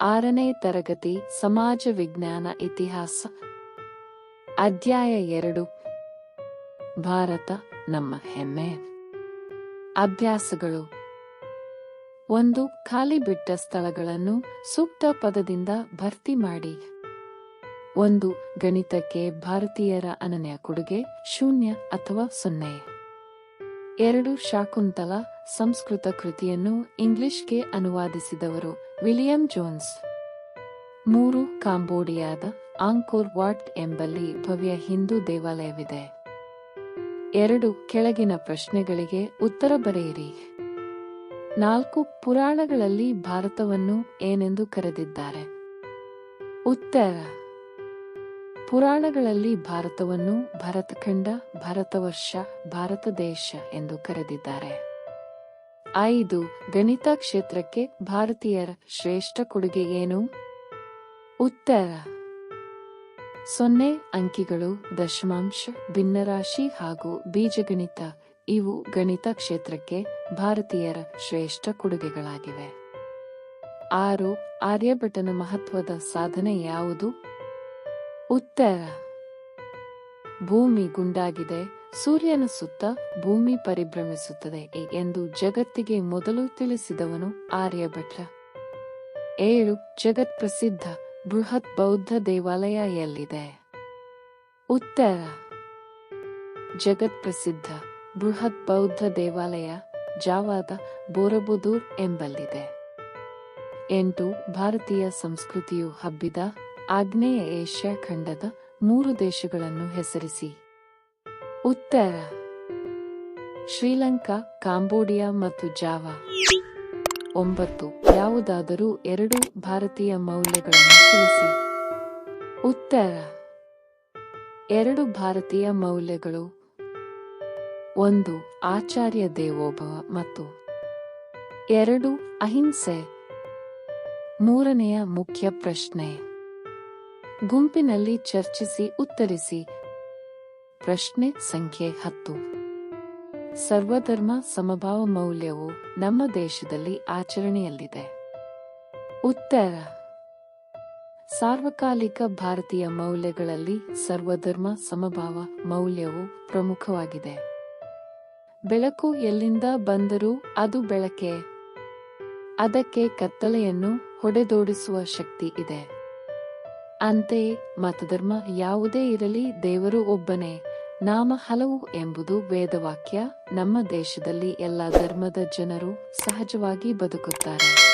ಆರನೇ ತರಗತಿ ಸಮಾಜ ವಿಜ್ಞಾನ ಇತಿಹಾಸ. ಅಧ್ಯಾಯ ಎರಡು. ಭಾರತ ನಮ್ಮ ಹೆಮ್ಮೆ. ಅಭ್ಯಾಸಗಳು. ಒಂದು, ಖಾಲಿ ಬಿಟ್ಟ ಸ್ಥಳಗಳನ್ನು ಸೂಕ್ತ ಪದದಿಂದ ಭರ್ತಿ ಮಾಡಿ. ಒಂದು, ಗಣಿತಕ್ಕೆ ಭಾರತೀಯರ ಅನನ್ಯ ಕೊಡುಗೆ ಶೂನ್ಯ ಅಥವಾ ಸೊನ್ನೆ. ಎರಡು, ಶಾಕುಂತಲ ಸಂಸ್ಕೃತ ಕೃತಿಯನ್ನು ಇಂಗ್ಲಿಷ್ಗೆ ಅನುವಾದಿಸಿದವರು. William Jones. ಮೂರು ಕಾಂಬೋಡಿಯಾದ ಆಂಕೋರ್ ವಾಟ್ ಎಂಬಲ್ಲಿ ಭವ್ಯ ಹಿಂದೂ ದೇವಾಲಯವಿದೆ. ಎರಡು ಕೆಳಗಿನ ಪ್ರಶ್ನೆಗಳಿಗೆ ಉತ್ತರ ಬರೆಯಿರಿ. ನಾಲ್ಕು ಪುರಾಣಗಳಲ್ಲಿ ಭಾರತವನ್ನು ಏನೆಂದು ಕರೆದಿದ್ದಾರೆ? ಉತ್ತರ. ಪುರಾಣಗಳಲ್ಲಿ ಭಾರತವನ್ನು ಭರತಖಂಡ, ಭಾರತವರ್ಷ, ಭಾರತ ದೇಶ ಎಂದು ಕರೆದಿದ್ದಾರೆ. ಐದು, ಗಣಿತ ಕ್ಷೇತ್ರಕ್ಕೆ ಭಾರತೀಯರ ಶ್ರೇಷ್ಠ ಕೊಡುಗೆ ಏನು? ಉತ್ತರ. ಸೊನ್ನೆ ಅಂಕಿಗಳು, ದಶಮಾಂಶ, ಭಿನ್ನರಾಶಿ ಹಾಗೂ ಬೀಜಗಣಿತ, ಇವು ಗಣಿತ ಕ್ಷೇತ್ರಕ್ಕೆ ಭಾರತೀಯರ ಶ್ರೇಷ್ಠ ಕೊಡುಗೆಗಳಾಗಿವೆ. ಆರು, ಆರ್ಯಭಟನ ಮಹತ್ವದ ಸಾಧನೆ ಯಾವುದು? ಉತ್ತರ. ಭೂಮಿ ಗುಂಡಾಗಿದೆ. ಸೂರ್ಯನ ಸುತ್ತ ಭೂಮಿ ಪರಿಭ್ರಮಿಸುತ್ತದೆ. ಎಂದು ಜಗತ್ತಿಗೆ ಮೊದಲು ತಿಳಿಸಿದವನು ಆರ್ಯಭಟ ಏಳು, ಜಗತ್ ಪ್ರಸಿದ್ಧ, ಬೃಹತ್ ಬೌದ್ಧ ದೇವಾಲಯ ಎಲ್ಲಿದೆ? ಉತ್ತರ. ಜಗತ್ ಪ್ರಸಿದ್ಧ, ಬೃಹತ್ ಬೌದ್ಧ ದೇವಾಲಯ, ಜಾವಾದ ಬೋರಬುದೂರ್ ಎಂಬಲ್ಲಿದೆ. ಎಂಟು, ಭಾರತೀಯ ಸಂಸ್ಕೃತಿಯು ಹಬ್ಬಿದ, ಆಗ್ನೇಯ ಏಷ್ಯಾ ಖಂಡದ ಮೂರು ದೇಶಗಳನ್ನು ಹೆಸರಿಸಿ. ಉತ್ತರ. ಶ್ರೀಲಂಕಾ, ಕಾಂಬೋಡಿಯಾ ಮತ್ತು ಜಾವಾ. ಒಂಬತ್ತು. ಯಾವುದಾದರೂ ಎರಡು ಭಾರತೀಯ ಮೌಲ್ಯಗಳನ್ನು ತಿಳಿಸಿ. ಉತ್ತರ. ಎರಡು ಭಾರತೀಯ ಮೌಲ್ಯಗಳು. ಒಂದು, ಆಚಾರ್ಯ ದೇವೋಭವ ಮತ್ತು ಎರಡು, ಅಹಿಂಸೆ. ಮೂರನೆಯ ಮುಖ್ಯ ಪ್ರಶ್ನೆ. ಗುಂಪಿನಲ್ಲಿ ಚರ್ಚಿಸಿ ಉತ್ತರಿಸಿ. ಪ್ರಶ್ನೆ ಸಂಖ್ಯೆ ಹತ್ತು. ಸರ್ವಧರ್ಮ ಸಮಭಾವ ಮೌಲ್ಯವು ನಮ್ಮ ದೇಶದಲ್ಲಿ ಆಚರಣೆಯಲ್ಲಿದೆ. ಉತ್ತರ. ಸಾರ್ವಕಾಲಿಕ ಭಾರತೀಯ ಮೌಲ್ಯಗಳಲ್ಲಿ ಸರ್ವಧರ್ಮ ಸಮಭಾವ ಮೌಲ್ಯವು ಪ್ರಮುಖವಾಗಿದೆ. ಬೆಳಕು ಎಲ್ಲಿಂದ ಬಂದರೂ ಅದು ಬೆಳಕೆ. ಅದಕ್ಕೆ ಕತ್ತಲೆಯನ್ನು ಹೊಡೆದೋಡಿಸುವ ಶಕ್ತಿ ಇದೆ. ಅಂತೆಯೇ ಮತಧರ್ಮ ಯಾವುದೇ ಇರಲಿ ದೇವರು ಒಬ್ಬನೇ. ನಾಮ ಹಲವು ಎಂಬುದು ವೇದವಾಕ್ಯ. ನಮ್ಮ ದೇಶದಲ್ಲಿ ಎಲ್ಲ ಧರ್ಮದ ಜನರು ಸಹಜವಾಗಿ ಬದುಕುತ್ತಾರೆ.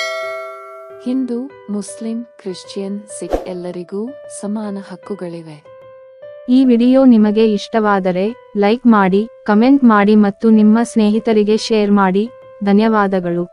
ಹಿಂದೂ, ಮುಸ್ಲಿಂ, ಕ್ರಿಶ್ಚಿಯನ್, ಸಿಖ್ ಎಲ್ಲರಿಗೂ ಸಮಾನ ಹಕ್ಕುಗಳಿವೆ. ಈ ವಿಡಿಯೋ ನಿಮಗೆ ಇಷ್ಟವಾದರೆ ಲೈಕ್ ಮಾಡಿ, ಕಮೆಂಟ್ ಮಾಡಿ ಮತ್ತು ನಿಮ್ಮ ಸ್ನೇಹಿತರಿಗೆ ಶೇರ್ ಮಾಡಿ. ಧನ್ಯವಾದಗಳು.